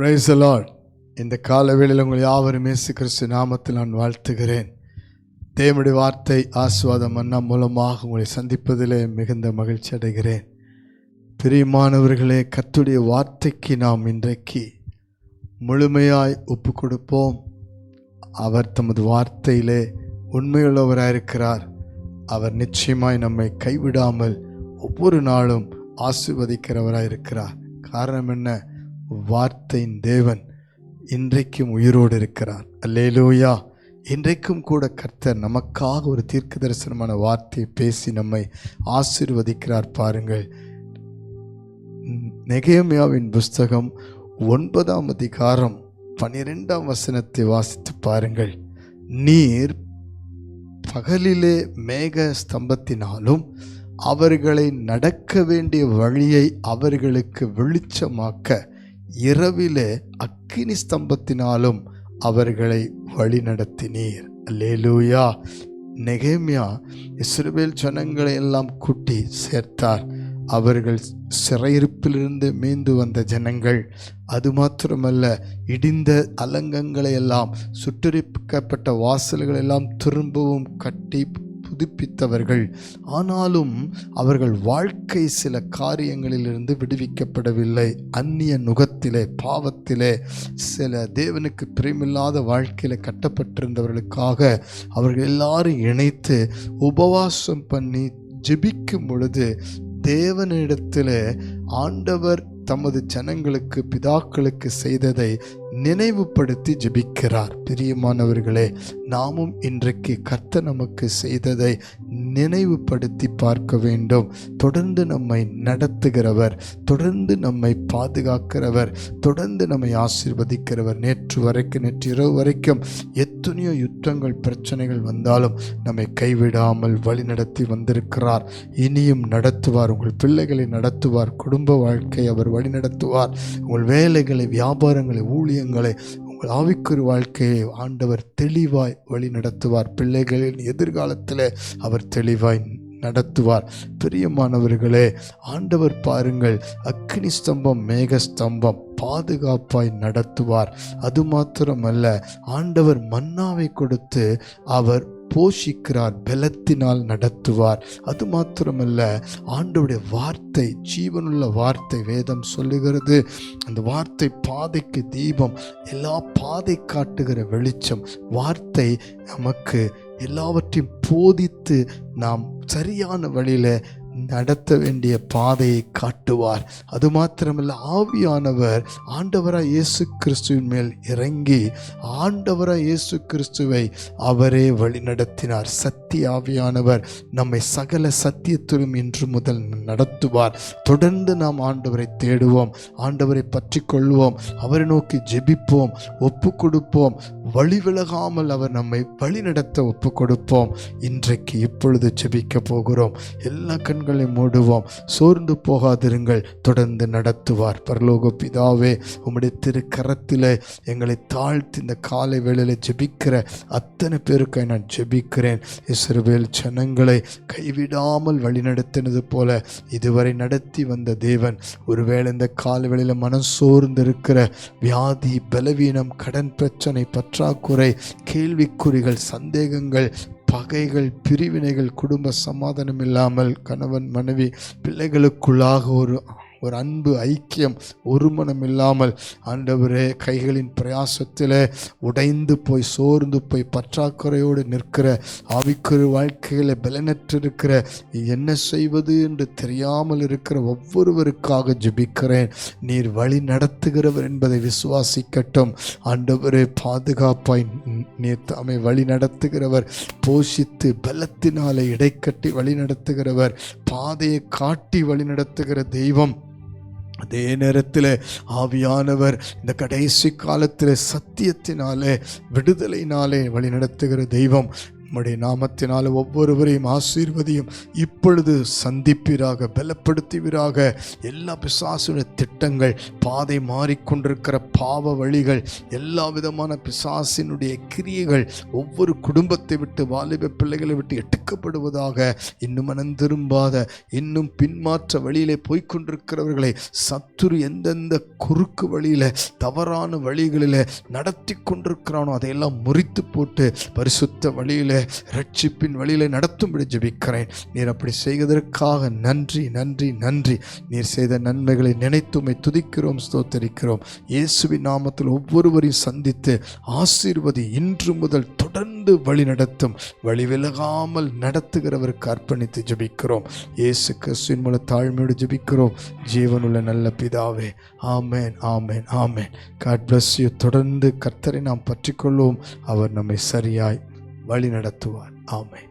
Price the இந்த காலவேளையில் உங்கள் யாவரும் இயேசு கிறிஸ்து நாமத்தில் நான் வாழ்த்துகிறேன். தேவனுடைய வார்த்தை ஆஸ்வாதம் அண்ணா மூலமாக உங்களை சந்திப்பதிலே மிகுந்த மகிழ்ச்சி அடைகிறேன். பிரியமானவர்களே கத்துடைய வார்த்தைக்கு நாம் இன்றைக்கு முழுமையாய் ஒப்பு கொடுப்போம். அவர் தமது வார்த்தையிலே உண்மையுள்ளவராயிருக்கிறார் அவர் நிச்சயமாய் நம்மை கைவிடாமல் ஒவ்வொரு நாளும் ஆசிர்வதிக்கிறவராயிருக்கிறார் காரணம் என்ன? வார்த்தையின் தேவன் இன்றைக்கும் உயிரோடு இருக்கிறார். அல்லேலூயா. இன்றைக்கும் கூட கர்த்தர் நமக்காக ஒரு தீர்க்க தரிசனமான வார்த்தையை பேசி நம்மை ஆசீர்வதிக்கிறார் பாருங்கள். நெகேமியாவின் புஸ்தகம் ஒன்பதாம் அதிகாரம் பனிரெண்டாம் வசனத்தை வாசித்து பாருங்கள். நீர் பகலிலே மேக ஸ்தம்பத்தினாலும் அவர்களை நடக்க வேண்டிய வழியை அவர்களுக்கு வெளிச்சமாக்க இரவிலே அக்கினி ஸ்தம்பத்தினாலும் அவர்களை வழிநடத்தினீர். லேலூயா நெகேமியா இஸ்ரேல் ஜனங்களை எல்லாம் கூட்டி சேர்த்தார். அவர்கள் சிறையிருப்பிலிருந்து மீண்டு வந்த ஜனங்கள் அது மாத்திரமல்ல இடிந்த அலங்கங்களை எல்லாம் சுட்டரிக்கப்பட்ட வாசல்கள் எல்லாம் திரும்பவும் கட்டி புதுப்பித்தவர்கள். ஆனாலும் அவர்கள் வாழ்க்கை சில காரியங்களிலிருந்து விடுவிக்கப்படவில்லை. அந்நிய நுகத்திலே பாவத்திலே சில தேவனுக்கு பிரியமில்லாத வாழ்க்கையில் கட்டப்பட்டிருந்தவர்களுக்காக அவர்கள் எல்லாரும் இணைத்து உபவாசம் பண்ணி ஜெபிக்கும் பொழுது தேவனிடத்தில் ஆண்டவர் தமது ஜனங்களுக்கு பிதாக்களுக்கு செய்ததை நினைவுபடுத்தி ஜெபிக்கிறார். பிரியமானவர்களே நாமும் இன்றைக்கு கர்த்த நமக்கு செய்ததை நினைவுபடுத்தி பார்க்க வேண்டும். தொடர்ந்து நம்மை நடத்துகிறவர் தொடர்ந்து நம்மை பாதுகாக்கிறவர் தொடர்ந்து நம்மை ஆசீர்வதிக்கிறவர். நேற்று வரைக்கும் நேற்று இரவு வரைக்கும் எத்தனையோ யுத்தங்கள் பிரச்சனைகள் வந்தாலும் நம்மை கைவிடாமல் வழி நடத்தி வந்திருக்கிறார். இனியும் நடத்துவார் உங்கள் பிள்ளைகளை நடத்துவார் குடும்ப வாழ்க்கை அவர் வழி நடத்துவார். உங்கள் வேலைகளை வியாபாரங்களை காரியங்களை உங்கள் ஆவிக்குரு வாழ்க்கையை ஆண்டவர் தெளிவாய் வழி நடத்துவார். பிள்ளைகளின் எதிர்காலத்தில் அவர் தெளிவாய் நடத்துவார். பிரியமானவர்களே ஆண்டவர் பாருங்கள் அக்னி ஸ்தம்பம் மேக ஸ்தம்பம் பாதுகாப்பாய் நடத்துவார். அது மாத்திரமல்ல ஆண்டவர் மன்னாவை கொடுத்து அவர் போஷிக்கிறார் பலத்தினால் நடத்துவார். அது மாத்திரமல்ல ஆண்டவுடைய வார்த்தை ஜீவனுள்ள வார்த்தை வேதம் சொல்லுகிறது. அந்த வார்த்தை பாதைக்கு தீபம் எல்லா பாதை காட்டுகிற வெளிச்சம் வார்த்தை நமக்கு எல்லாவற்றையும் போதித்து நாம் சரியான வழியில் நடத்த வேண்டிய பாதையை காட்டுவார். அது மாத்திரமல்ல ஆவியானவர் ஆண்டவராக இயேசு கிறிஸ்துவின் மேல் இறங்கி ஆண்டவராக இயேசு கிறிஸ்துவை அவரே வழிநடத்தினார் சத்திய ஆவியானவர் நம்மை சகல சத்தியத்திலும் இன்று முதல் நடத்துவார். தொடர்ந்து நாம் ஆண்டவரை தேடுவோம் ஆண்டவரை பற்றி கொள்வோம் அவரை நோக்கி ஜெபிப்போம் ஒப்பு கொடுப்போம் வழி விலகாமல் அவர் நம்மை வழிநடத்த ஒப்பு கொடுப்போம். இன்றைக்கு இப்பொழுது ஜெபிக்க போகிறோம். எல்லா கண்கள் மூடுவோம். சோர்ந்து போகாதிருங்கள். தொடர்ந்து நடத்துவார். பரலோக பிதாவே உம்முடைய திருக்கரத்தில் எங்களை தாழ்த்தி இந்த காலை வேளையில் ஜெபிக்கிற அத்தனை பேருக்காய் நான் ஜெபிக்கிறேன். இஸ்ரவேல் ஜனங்களை கைவிடாமல் வழிநடத்தினது போல இதுவரை நடத்தி வந்த தேவன் ஒருவேளை இந்த கால வேளையில் மனம் சோர்ந்திருக்கிற வியாதி பலவீனம் கடன் பிரச்சனை பற்றாக்குறை கேள்விக்குறிகள் சந்தேகங்கள் பகைகள் பிரிவினைகள் குடும்ப சமாதானம் இல்லாமல் கணவன் மனைவி பிள்ளைகளுக்குள்ளாக ஒரு ஒரு அன்பு ஐக்கியம் ஒருமனம் இல்லாமல் ஆண்டவரே கைகளின் பிரயாசத்தில் உடைந்து போய் சோர்ந்து போய் பற்றாக்குறையோடு நிற்கிற ஆவிக்குறு வாழ்க்கையில் பலனற்றிருக்கிற என்ன செய்வது என்று தெரியாமல் இருக்கிற ஒவ்வொருவருக்காக ஜெபிக்கிறேன். நீர் வழி நடத்துகிறவர் என்பதை விசுவாசிக்கட்டும். ஆண்டவரே பாதுகாப்பாய் நீர் தாமை வழி நடத்துகிறவர் போஷித்து பலத்தினாலே இடைக்கட்டி வழி நடத்துகிறவர் பாதையை காட்டி வழி நடத்துகிற தெய்வம் அதே நேரத்தில் ஆவியானவர் இந்த கடைசி காலத்தில் சத்தியத்தினாலே விடுதலையினாலே வழிநடத்துகிற தெய்வம் உம்முடைய நாமத்தினால் ஒவ்வொருவரையும் ஆசீர்வதியும் இப்பொழுது சந்திப்பீராக பலப்படுத்துவீராக. எல்லா பிசாசுடைய திட்டங்கள் பாதை மாறிக்கொண்டிருக்கிற பாவ வழிகள் எல்லா விதமான பிசாசினுடைய கிரியைகள் ஒவ்வொரு குடும்பத்தை விட்டு வாலிப பிள்ளைகளை விட்டு எட்டுக்கப்படுவதாக இன்னும் மனம் திரும்பாத இன்னும் பின்மாற்ற வழியிலே போய்க்கொண்டிருக்கிறவர்களை சத்துரு எந்தெந்த குறுக்கு வழியில் தவறான வழிகளில் நடத்தி கொண்டிருக்கிறானோ அதையெல்லாம் முறித்து போட்டு பரிசுத்த வழியில் ரட்சிப்பின் வழியில நடத்தும்படி ஜெபிக்கிறேன். நீர் அப்படி செய்வதற்காக நன்றி நன்றி நன்றி. நீர் செய்த நன்மைகளை நினைத்துமை துதிக்கிறோம் ஸ்தோத்தரிக்கிறோம். இயேசுவின் நாமத்தில் ஒவ்வொருவரையும் சந்தித்து ஆசீர்வதி இன்று முதல் தொடர்ந்து வழி நடத்தும் வழி விலகாமல் நடத்துகிறவருக்கு அர்ப்பணித்து ஜெபிக்கிறோம். இயேசு கிறிஸ்துவின் மூலம் தாழ்மையோடு ஜெபிக்கிறோம். ஜீவனுள்ள நல்ல பிதாவே ஆமேன் ஆமேன் ஆமேன். காட் பிளஸ் யூ தொடர்ந்து கர்த்தரை நாம் பற்றிக்கொள்வோம். அவர் நம்மை சரியாய் வழி நடத்துவார் ஆமை